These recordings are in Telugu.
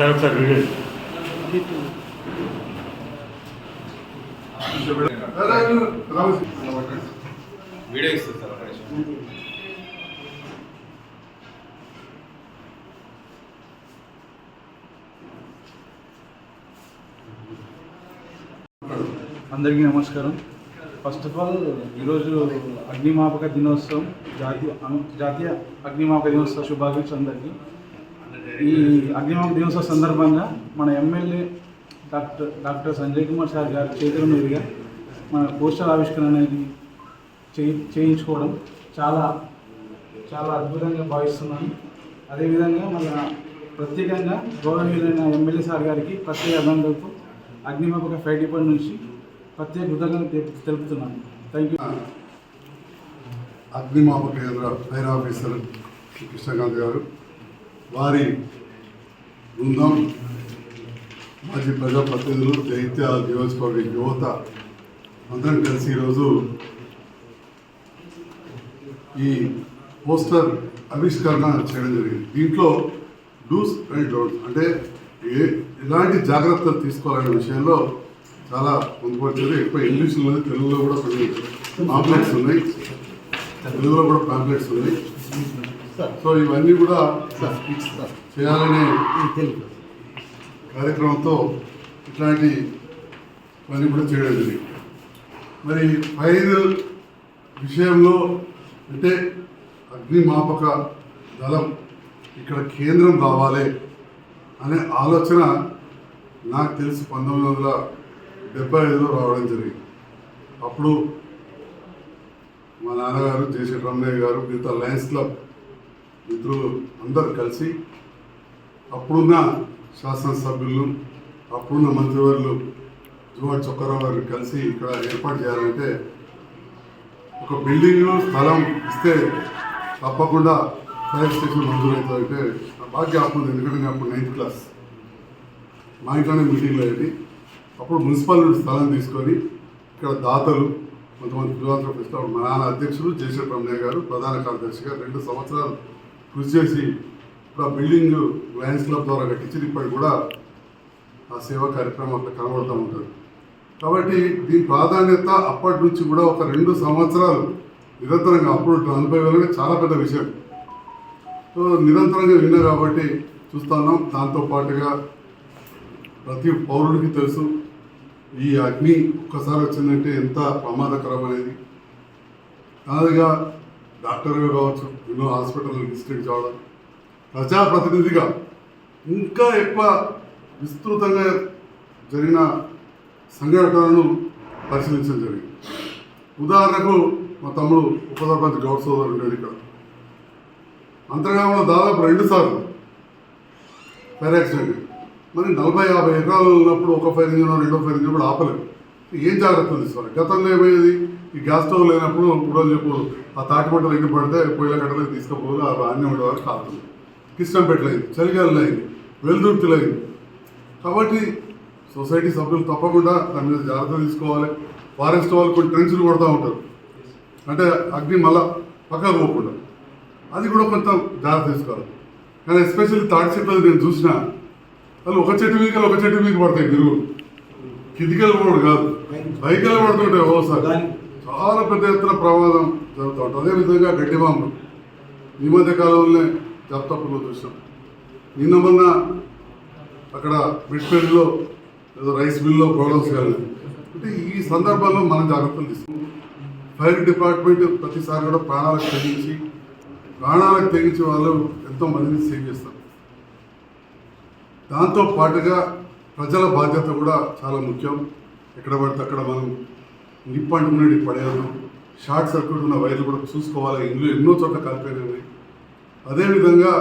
సార్ సార్ వీడియో వీడియో ఇస్తుంది సార్ ఒక నిమిషం. అందరికీ నమస్కారం. ఫస్ట్ ఆఫ్ ఆల్ ఈరోజు అగ్నిమాపక దినోత్సవం జాతీయ జాతీయ అగ్నిమాపక దినోత్సవ శుభాకాంక్షలు అందరికీ. ఈ అగ్నిమాపక దినోత్సవ సందర్భంగా మన MLA doctor doctor Sanjay Kumar sir గారి చేతుల మీదుగా మన పోస్టర్ ఆవిష్కరణ అనేది చేయి చేయించుకోవడం చాలా చాలా అద్భుతంగా భావిస్తున్నాను. అదేవిధంగా మన ప్రత్యేకంగా గౌరవనీయులైన ఎమ్మెల్యే సార్ గారికి ప్రత్యేక అభినందనలతో అగ్నిమాపక ఫైర్ డిపార్ట్మెంట్ నుంచి ప్రత్యేక కృతజ్ఞత తెలుపుతున్నాను. థ్యాంక్ యూ అగ్నిమాపక కేంద్ర ఫైర్ ఆఫీసర్ కృష్ణకాంత్ గారు వారి బృందం మాజీ ప్రజాప్రతినిధులు దైత్య నియోజకవర్గ యువత అందరం కలిసి ఈరోజు ఈ పోస్టర్ ఆవిష్కరణ చేయడం జరిగింది. దీంట్లో డూస్ అండ్ డోంట్స్ అంటే ఏ ఎలాంటి జాగ్రత్తలు తీసుకోవాలనే విషయంలో చాలా పొందుపరిచారు ఎక్కువ ఇంగ్లీష్లో తెలుగులో కూడా కొన్ని పాంప్లెట్స్ ఉన్నాయి. తెలుగులో కూడా పాంప్లెట్స్ ఉన్నాయి. సో ఇవన్నీ కూడా చేయాలనే కార్యక్రమంతో ఇట్లాంటి పని కూడా చేయడం జరిగింది. మరి ఫైర్ విషయంలో అంటే అగ్నిమాపక దళం ఇక్కడ కేంద్రం రావాలి అనే ఆలోచన నాకు తెలిసి పంతొమ్మిది వందల డెబ్బై ఐదులో రావడం జరిగింది. అప్పుడు మా నాన్నగారు జేసీ రమణయ్య గారు మిగతా లయన్స్ క్లబ్ ఇద్దరు అందరు కలిసి అప్పుడున్న శాసనసభ్యులు అప్పుడున్న మంత్రివర్యులు జువాడ్ చొక్కరావు గారు కలిసి ఇక్కడ ఏర్పాటు చేయాలంటే ఒక బిల్డింగ్ స్థలం ఇస్తే తప్పకుండా ఫైర్ స్టేషన్ మంజూరవుతుందంటే నాకు బాగా జ్ఞాపకం ఎందుకంటే నేను అప్పుడు నైన్త్ క్లాస్ మా ఇంట్లోనే మీటింగ్లో అయ్యి అప్పుడు మున్సిపల్ నుండి స్థలం తీసుకొని ఇక్కడ దాతలు కొంతమంది ఫిలాంథ్రఫిస్ట్ అప్పుడు మా నాన్న అధ్యక్షుడు జయశ్రీ రమణయ్య గారు ప్రధాన కార్యదర్శిగా రెండు సంవత్సరాలు కృషి చేసి ఇప్పుడు ఆ బిల్డింగ్ లయన్స్ క్లబ్ ద్వారా కట్టించి ఇప్పటికి కూడా ఆ సేవా కార్యక్రమం అక్కడ కనబడుతూ ఉంటుంది. కాబట్టి దీని ప్రాధాన్యత అప్పటి నుంచి కూడా ఒక రెండు సంవత్సరాలు నిరంతరంగా అప్పుడు నలభై వేలు చాలా పెద్ద విషయం. సో నిరంతరంగా విన్నా కాబట్టి చూస్తున్నాం దాంతో పాటుగా ప్రతి పౌరుడికి తెలుసు ఈ అగ్ని ఒక్కసారి వచ్చిందంటే ఎంత ప్రమాదకరం అనేది. కాదుగా డాక్టర్గా కావచ్చు ఎన్నో హాస్పిటల్ డిస్ట్రిక్ట్ కావడం ప్రజాప్రతినిధిగా ఇంకా ఎక్కువ విస్తృతంగా జరిగిన సంఘటనలను పరిశీలించడం జరిగింది. ఉదాహరణకు మా తమ్ముడు ఉప సర్పంచ్ గౌడ్ సోదరు ఉండేది ఇక్కడ. అంతర్గామంలో దాదాపు రెండు సార్లు ఫైర్ యాక్సిడెంట్. మరి నలభై యాభై ఎకరాలు ఉన్నప్పుడు ఒక ఫైర్ ఇంజిన్ రెండో ఫైర్ ఇంజిన్ కూడా ఆపలేదు. ఏం జాగ్రత్తలు తీసుకోవాలి గతంలో ఏమయ్యేది ఈ గ్యాస్ స్టవ్ లేనప్పుడు ఇప్పుడు చెప్పు ఆ తాటి మంటలు ఎన్ని పడితే పొయ్యిల కట్టలు తీసుకుపోదు ఆ అన్నీ ఉండేవారు కాదు. కిష్టం పెట్టలేదు చలిగాలు అయింది వెలుదుర్తిలు అయింది కాబట్టి సొసైటీ సభ్యులు తప్పకుండా దాని మీద జాగ్రత్త తీసుకోవాలి. ఫారెస్ట్ వాళ్ళు కొన్ని ట్రెంచ్లు కొడుతూ ఉంటారు. అంటే అగ్ని మళ్ళా పక్కకు పోకుండా. అది కూడా కొంత జాగ్రత్త తీసుకోవాలి. కానీ ఎస్పెషల్లీ తాటి చెట్లు నేను చూసిన వాళ్ళు ఒక చెట్టు మీకు ఒక చెట్టు మీకు పడతాయి గిరువు కిందికెళ్ళి పడడు కాదు పైకెళ్ళి పడుతుంటాయి ఓసారి. చాలా పెద్ద ఎత్తున ప్రమాదం జరుగుతూ ఉంటుంది. అదేవిధంగా గడ్డి బాంబు. ఈ మధ్య కాలంలోనే జప్తప్పులో చూసాం. నిన్న మొన్న అక్కడ మిడ్పల్లిలో ఏదో రైస్ మిల్లో ప్రాబ్లమ్స్ కానీ అంటే ఈ సందర్భంలో మనం జాగ్రత్తలు తీసుకుంటాం ఫైర్ డిపార్ట్మెంట్ ప్రతిసారి కూడా ప్రాణాలకు తెగించి ప్రాణాలకు తెగించి వాళ్ళు ఎంతో మందిని సేవ్ చేస్తారు. దాంతో పాటుగా ప్రజల బాధ్యత కూడా చాలా ముఖ్యం. ఎక్కడ పడితే అక్కడ మనం నిప్పు అంటున్నది పడేయదు షార్ట్ సర్క్యూట్ ఉన్న వైర్లు కూడా చూసుకోవాలి. ఇందులో ఎన్నో చోట్ల కలిపేవి అదేవిధంగా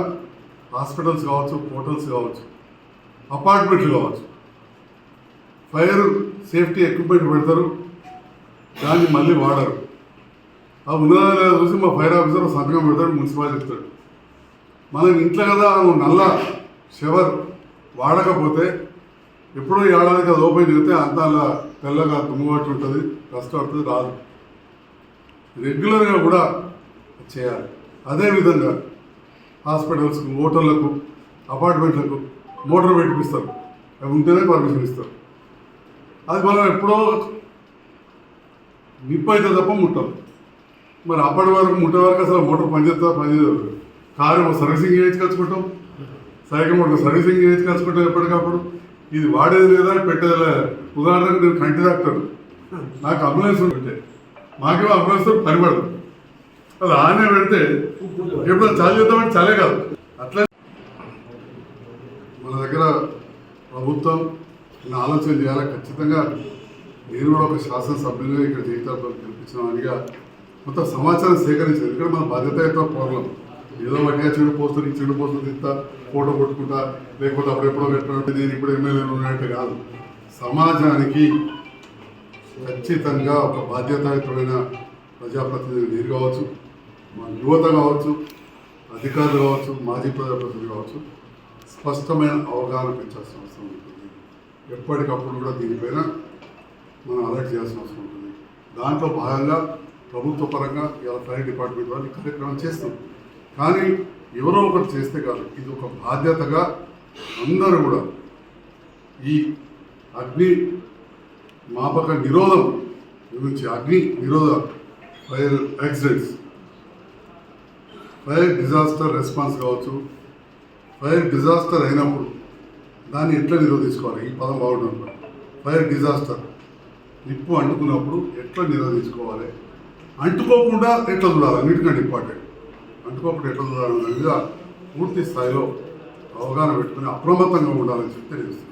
హాస్పిటల్స్ కావచ్చు హోటల్స్ కావచ్చు అపార్ట్మెంట్లు కావచ్చు. ఫైర్ సేఫ్టీ ఎక్విప్మెంట్ పెడతారు దాన్ని మళ్ళీ వాడరు. ఆ ఉన్నదా చూసి మా ఫైర్ ఆఫీసర్ సంతకం పెడతాడు మున్సిపాలిటీ చెప్తాడు. మనం ఇంట్లో కదా నల్ల షవర్ వాడకపోతే ఎప్పుడో ఏడాదికి అది ఓపెన్ చేస్తే అంత అలా తెల్లగా తుమ్ముబట్టి ఉంటుంది కష్టపడుతుంది రాదు. రెగ్యులర్గా కూడా చేయాలి. అదేవిధంగా హాస్పిటల్స్కు హోటళ్ళకు అపార్ట్మెంట్లకు మోటార్ పెట్టిపిస్తారు. అవి ఉంటేనే పర్మిషన్ ఇస్తారు. అది మనం ఎప్పుడో నిప్పు అయితే తప్ప ముట్టాం. మరి అప్పటి వరకు ముట్టే వరకు అసలు మోటార్ పనిచేస్తా పనిచేయదు. కారు సర్వీసింగ్ చేయించుకొచ్చుకుంటాం సైకిల్ మోటార్ సర్వీసింగ్ చేయించుకొచ్చుకుంటాం ఎప్పటికప్పుడు. ఇది వాడేది లేదా పెట్టేది లేదా ఉదాహరణకు నేను కంటి డాక్టర్. నాకు అంబులెన్స్ ఉంటే మాకేమో అంబులెన్స్ పనిపడదు అది ఆనే పెడితే ఎప్పుడు చాలు చేద్దామంటే చాలే కాదు. అట్లా మన దగ్గర ప్రభుత్వం నేను ఆలోచన చేయాలి? ఖచ్చితంగా నేను కూడా ఒక శాసనసభ్యులుగా ఇక్కడ జీవితాలు కల్పించిన వాడిగా. మొత్తం సమాచారం సేకరించారు ఇక్కడ మన బాధ్యతయుత పౌరులం ఏదో వాటిగా చెడు పోస్తుంది చెడు పోస్తుంది ఇంత ఫోటో కొట్టుకుంటా లేకపోతే అప్పుడెప్పుడో పెట్టినట్టు నేను ఇప్పుడు ఎమ్మెల్యేలు ఉన్నట్టు కాదు. సమాజానికి ఖచ్చితంగా ఒక బాధ్యతాయుతమైన ప్రజాప్రతినిధి మీరు కావచ్చు మా యువత కావచ్చు అధికారులు కావచ్చు మాజీ ప్రజాప్రతినిధులు కావచ్చు స్పష్టమైన అవగాహన పెంచాల్సిన అవసరం ఉంటుంది. ఎప్పటికప్పుడు కూడా దీనిపైన మనం అలర్ట్ చేయాల్సిన అవసరం ఉంటుంది. దాంట్లో భాగంగా ప్రభుత్వ పరంగా ఇలా ఫైర్ డిపార్ట్మెంట్ వాళ్ళు కార్యక్రమం చేస్తాం కానీ ఎవరో ఒకరు చేస్తే కాదు. ఇది ఒక బాధ్యతగా అందరూ కూడా ఈ అగ్ని మాపక నిరోధం గురించి అగ్ని నిరోధ fire accidents fire disaster response కావచ్చు ఫైర్ డిజాస్టర్ అయినప్పుడు దాన్ని ఎట్లా నిరోధించుకోవాలి? ఈ పదం బాగుంటుంది ఫైర్ డిజాస్టర్ నిప్పు అంటుకున్నప్పుడు ఎట్లా నిరోధించుకోవాలి? అంటుకోకుండా ఎట్లా చూడాలి? అన్నిటికంటే ఇంపార్టెంట్. అంటుకోకుండా ఎట్లా చూడాలి పూర్తి స్థాయిలో అవగాహన పెట్టుకుని అప్రమత్తంగా ఉండాలని చెప్పి తెలియజేస్తుంది